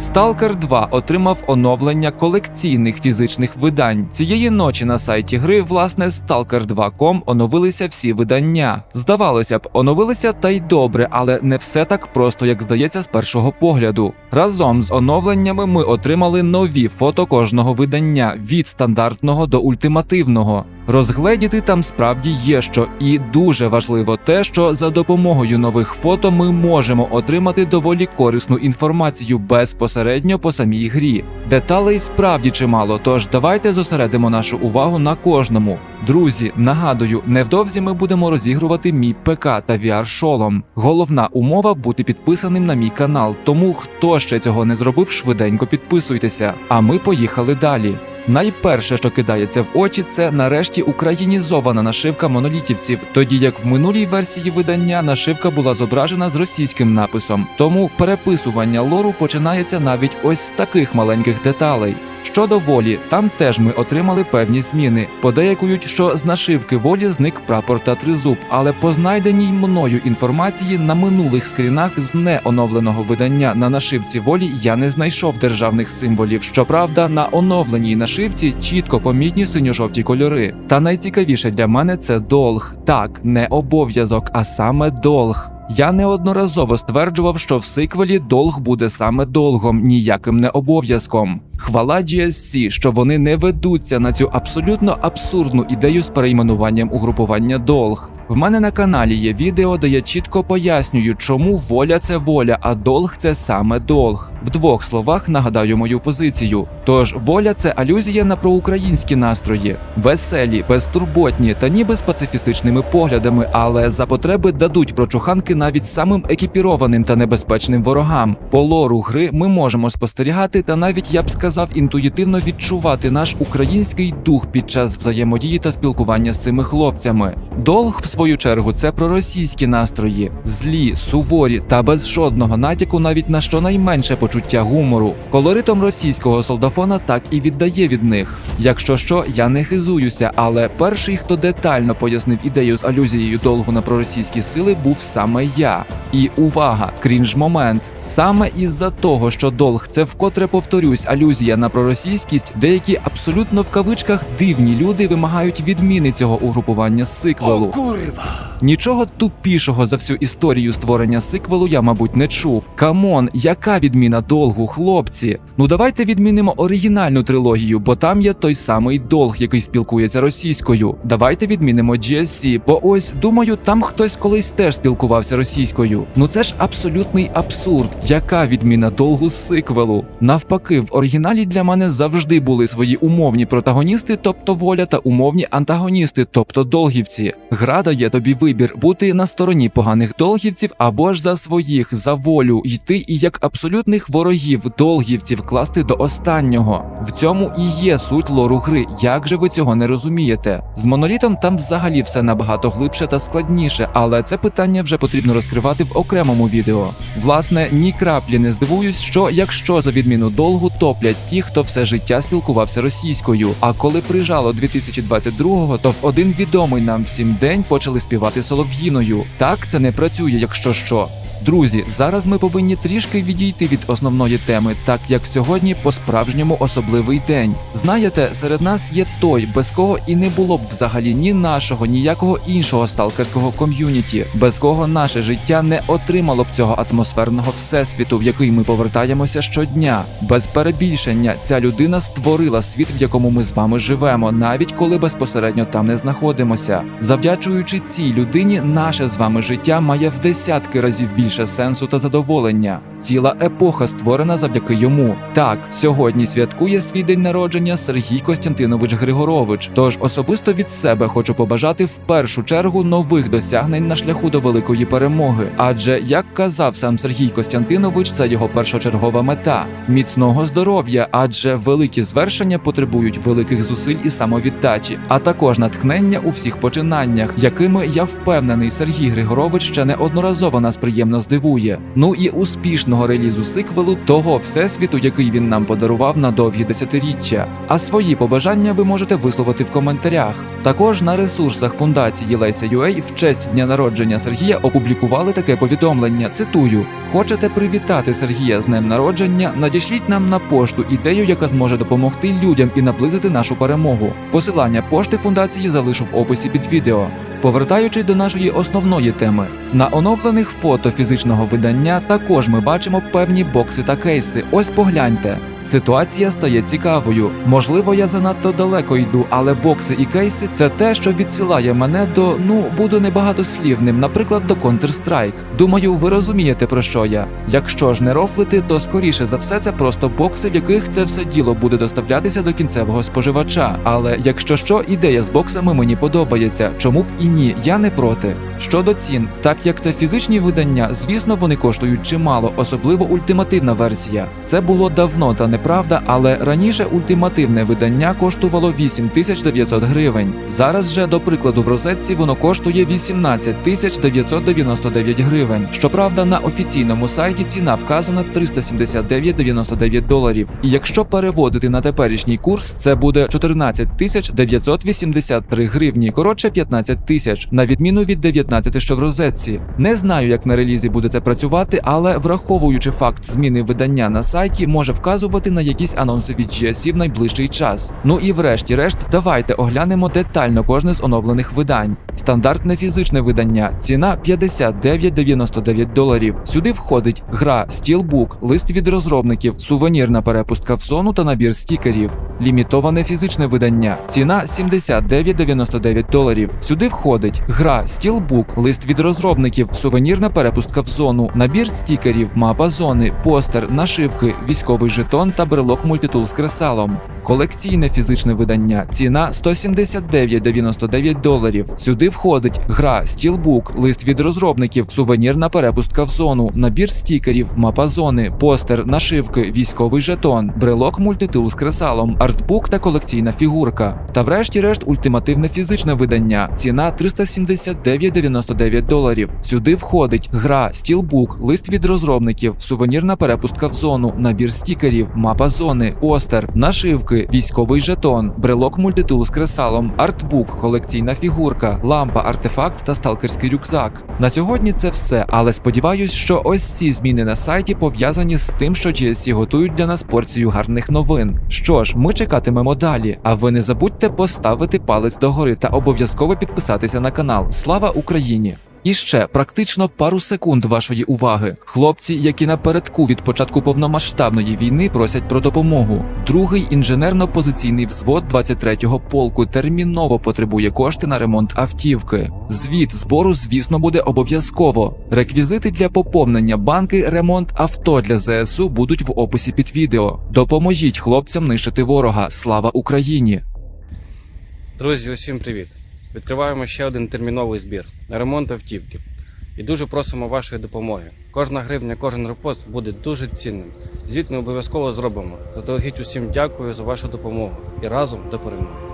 Stalker 2 отримав оновлення колекційних фізичних видань. Цієї ночі на сайті гри, власне, Stalker2.com оновилися всі видання. Здавалося б, оновилися та й добре, але не все так просто, як здається з першого погляду. Разом з оновленнями ми отримали нові фото кожного видання від стандартного до ультимативного. Розгледіти там справді є що, і дуже важливо те, що за допомогою нових фото ми можемо отримати доволі корисну інформацію безпосередньо по самій грі. Деталей справді чимало, тож давайте зосередимо нашу увагу на кожному. Друзі, нагадую, невдовзі ми будемо розігрувати мій ПК та VR-шолом. Головна умова бути підписаним на мій канал, тому хто ще цього не зробив, швиденько підписуйтеся. А ми поїхали далі. Найперше, що кидається в очі, це нарешті українізована нашивка монолітівців, тоді як в минулій версії видання нашивка була зображена з російським написом. Тому переписування лору починається навіть ось з таких маленьких деталей. Щодо волі, там теж ми отримали певні зміни. Подеякують, що з нашивки волі зник прапор та тризуб, але по знайденій мною інформації на минулих скрінах з неоновленого видання на нашивці волі я не знайшов державних символів. Щоправда, на оновленій нашивці чітко помітні синьо-жовті кольори. Та найцікавіше для мене це долг. Так, не обов'язок, а саме долг. Я неодноразово стверджував, що в сиквелі долг буде саме долгом, ніяким не обов'язком. Хвала GSC, що вони не ведуться на цю абсолютно абсурдну ідею з перейменуванням угрупування долг. В мене на каналі є відео, де я чітко пояснюю, чому воля це воля, а долг це саме долг. В двох словах нагадаю мою позицію. Тож воля це алюзія на проукраїнські настрої, веселі, безтурботні та ніби з пацифістичними поглядами, але за потреби дадуть прочуханки навіть самим екіпірованим та небезпечним ворогам. По лору гри ми можемо спостерігати та навіть я б сказав інтуїтивно відчувати наш український дух під час взаємодії та спілкування з цими хлопцями. Долг, в свою чергу, це проросійські настрої, злі, суворі та без жодного натяку навіть на щонайменше почуття гумору. Колоритом російського солдафона так і віддає від них. Якщо що, я не хизуюся, але перший, хто детально пояснив ідею з алюзією долгу на проросійські сили, був саме я. І увага, крінж момент. Саме із-за того, що долг це вкотре повторюсь, алюзія на проросійськість, деякі абсолютно в кавичках дивні люди вимагають відміни цього угрупування з сиквелу. Нічого тупішого за всю історію створення сиквелу я, мабуть, не чув. Камон, яка відміна долгу, хлопці? Ну давайте відмінимо оригінальну трилогію, бо там є той самий долг, який спілкується російською. Давайте відмінимо GSC, бо ось думаю, там хтось колись теж спілкувався російською. Ну це ж абсолютний абсурд. Яка відміна долгу з сиквелу? Навпаки, в оригіналі для мене завжди були свої умовні протагоністи, тобто воля, та умовні антагоністи, тобто долгівці. Гра дає тобі вибір бути на стороні поганих долгівців або ж за своїх, за волю йти і як абсолютних ворогів долгівців класти до останнього. В цьому і є суть лору гри. Як же ви цього не розумієте? З монолітом там взагалі все набагато глибше та складніше, але це питання вже потрібно розкривати в окремому відео. Власне, ні краплі не здивуюсь, що якщо за відміну долгу топлять ті, хто все життя спілкувався російською. А коли прижало 2022-го, то в один відомий нам всім день почали співати солов'їною. Так це не працює, якщо що. Друзі, зараз ми повинні трішки відійти від основної теми, так як сьогодні по-справжньому особливий день. Знаєте, серед нас є той, без кого і не було б взагалі ні нашого, ніякого іншого сталкерського ком'юніті, без кого наше життя не отримало б цього атмосферного всесвіту, в який ми повертаємося щодня. Без перебільшення ця людина створила світ, в якому ми з вами живемо, навіть коли безпосередньо там не знаходимося. Завдячуючи цій людині, наше з вами життя має в десятки разів більше сенсу та задоволення. Ціла епоха створена завдяки йому. Так, сьогодні святкує свій день народження Сергій Костянтинович Григорович. Тож особисто від себе хочу побажати в першу чергу нових досягнень на шляху до великої перемоги. Адже, як казав сам Сергій Костянтинович, це його першочергова мета міцного здоров'я, адже великі звершення потребують великих зусиль і самовіддачі, а також натхнення у всіх починаннях, якими я впевнений, Сергій Григорович ще неодноразово нас приємно здивує. Ну і успішно фізичного релізу сиквелу того всесвіту, який він нам подарував на довгі десятиріччя. А свої побажання ви можете висловити в коментарях. Також на ресурсах фундації Леся UA в честь дня народження Сергія опублікували таке повідомлення. Цитую: хочете привітати Сергія з днем народження? Надішліть нам на пошту ідею, яка зможе допомогти людям і наблизити нашу перемогу. Посилання пошти фундації залишу в описі під відео. Повертаючись до нашої основної теми, на оновлених фото фізичного видання також ми бачимо певні бокси та кейси. Ось погляньте. Ситуація стає цікавою. Можливо, я занадто далеко йду, але бокси і кейси це те, що відсилає мене до ну буду небагатослівним, наприклад, до Counter-Strike. Думаю, ви розумієте про що я. Якщо ж не рофлити, то скоріше за все це просто бокси, в яких це все діло буде доставлятися до кінцевого споживача. Але якщо що, ідея з боксами мені подобається. Чому б і ні, я не проти. Щодо цін, так як це фізичні видання, звісно, вони коштують чимало, особливо ультимативна версія. Це було давно та неправда, але раніше ультимативне видання коштувало 8900 гривень. Зараз же, до прикладу, в розетці воно коштує 18 999 гривень. Щоправда, на офіційному сайті ціна вказана 379,99 доларів. І якщо переводити на теперішній курс, це буде 14 983 гривні, коротше 15 тисяч, на відміну від 19, що в розетці. Не знаю, як на релізі буде це працювати, але враховуючи факт зміни видання на сайті, може вказувати на якісь анонси від GSC в найближчий час. Ну і врешті-решт, давайте оглянемо детально кожне з оновлених видань. Стандартне фізичне видання, ціна 59,99 доларів. Сюди входить гра Steelbook, лист від розробників, сувенірна перепустка в зону та набір стікерів. Лімітоване фізичне видання, ціна 79,99 доларів. Сюди входить гра Steelbook, лист від розробників, сувенірна перепустка в зону, набір стікерів, мапа зони, постер, нашивки, військовий жетон та брелок мультитул з кресалом. Колекційне фізичне видання, ціна 179,99 доларів. Сюди входить гра Steelbook, лист від розробників, сувенірна перепустка в зону, набір стікерів, мапа зони, постер, нашивки, військовий жетон, брелок мультитул з кресалом, артбук та колекційна фігурка. Та врешті-решт ультимативне фізичне видання, ціна 379,99 доларів. Сюди входить гра Steelbook, лист від розробників, сувенірна перепустка в зону, набір стікерів, мапа зони, постер, нашивки, військовий жетон, брелок мультитул з кресалом, артбук, колекційна фігурка, лампа, артефакт та сталкерський рюкзак. На сьогодні це все, але сподіваюсь, що ось ці зміни на сайті пов'язані з тим, що GSC готують для нас порцію гарних новин. Що ж, ми чекатимемо далі. А ви не забудьте поставити палець догори та обов'язково підписатися на канал. Слава Україні! І ще практично пару секунд вашої уваги. Хлопці, які напередку від початку повномасштабної війни просять про допомогу. Другий інженерно-позиційний взвод 23-го полку терміново потребує кошти на ремонт автівки. Звіт збору, звісно, буде обов'язково. Реквізити для поповнення банки, ремонт авто для ЗСУ будуть в описі під відео. Допоможіть хлопцям нищити ворога. Слава Україні! Друзі, усім привіт! Відкриваємо ще один терміновий збір на ремонт автівки. І дуже просимо вашої допомоги. Кожна гривня, кожен репост буде дуже цінним. Звіт ми обов'язково зробимо. Заздалегідь усім дякую за вашу допомогу і разом до перемоги.